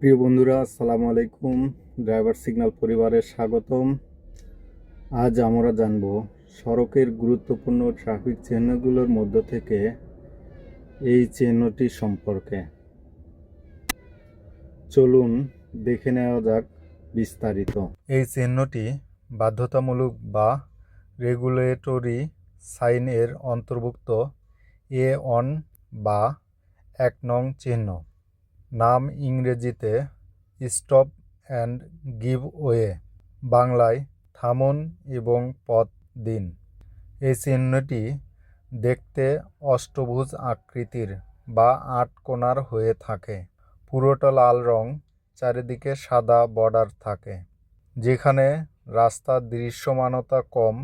প্রিয় বন্ধুরা, আসসালামু আলাইকুম। ড্রাইভার সিগন্যাল পরিবারের স্বাগতম। আজ আমরা জানব সড়কের গুরুত্বপূর্ণ ট্রাফিক চিহ্নগুলোর মধ্য থেকে এই চিহ্নটি সম্পর্কে। চলুন দেখে নেওয়া যাক বিস্তারিত। এই চিহ্নটি বাধ্যতামূলক বা রেগুলেটরি সাইন এর অন্তর্ভুক্ত এ অন বা এক নং চিহ্ন। নাম ইংরেজিতে স্টপ অ্যান্ড গিভ ওয়ে, বাংলায় থামুন এবং পথ দিন। এই চিহ্নটি দেখতে অষ্টভুজ আকৃতির বা আট কোণার হয়ে থাকে। পুরোটা লাল রং চারিদিকে সাদা বর্ডার থাকে, যেখানে রাস্তার দৃশ্যমানতা কম,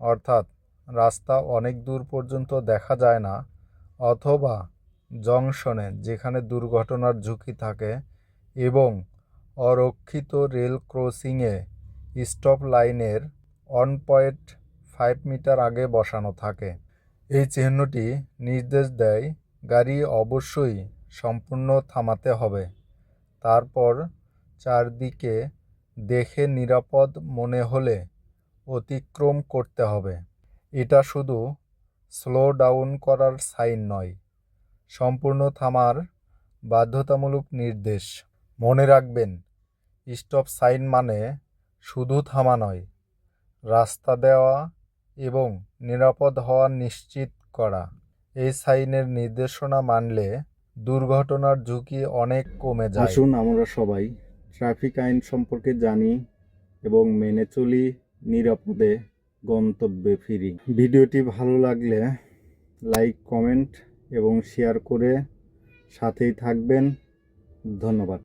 অর্থাৎ রাস্তা অনেক দূর পর্যন্ত দেখা যায় না, অথবা জংশনে, যেখানে দুর্ঘটনার ঝুঁকি থাকে এবং অরক্ষিত রেল ক্রসিংয়ে স্টপ লাইনের ওয়ান পয়েন্ট ফাইভ মিটার আগে বসানো থাকে। এই চিহ্নটি নির্দেশ দেয়, গাড়ি অবশ্যই সম্পূর্ণ থামাতে হবে। তারপর চারদিকে দেখে নিরাপদ মনে হলে অতিক্রম করতে হবে। এটা শুধু স্লো ডাউন করার সাইন নয়। সম্পূর্ণ থামার বাধ্যতামূলক নির্দেশ। মনে রাখবেন, স্টপ সাইন মানে শুধু থামা নয়, রাস্তা দেওয়া এবং নিরাপদ হওয়া নিশ্চিত করা। এই সাইনের নির্দেশনা মানলে দুর্ঘটনার ঝুঁকি অনেক কমে যায়। আসুন আমরা সবাই ট্রাফিক আইন সম্পর্কে জানি এবং মেনে চলি, নিরাপদে গন্তব্যে ফিরি। ভিডিওটি ভালো লাগলে লাইক, কমেন্ট এবং শেয়ার করে সাথেই থাকবেন। ধন্যবাদ।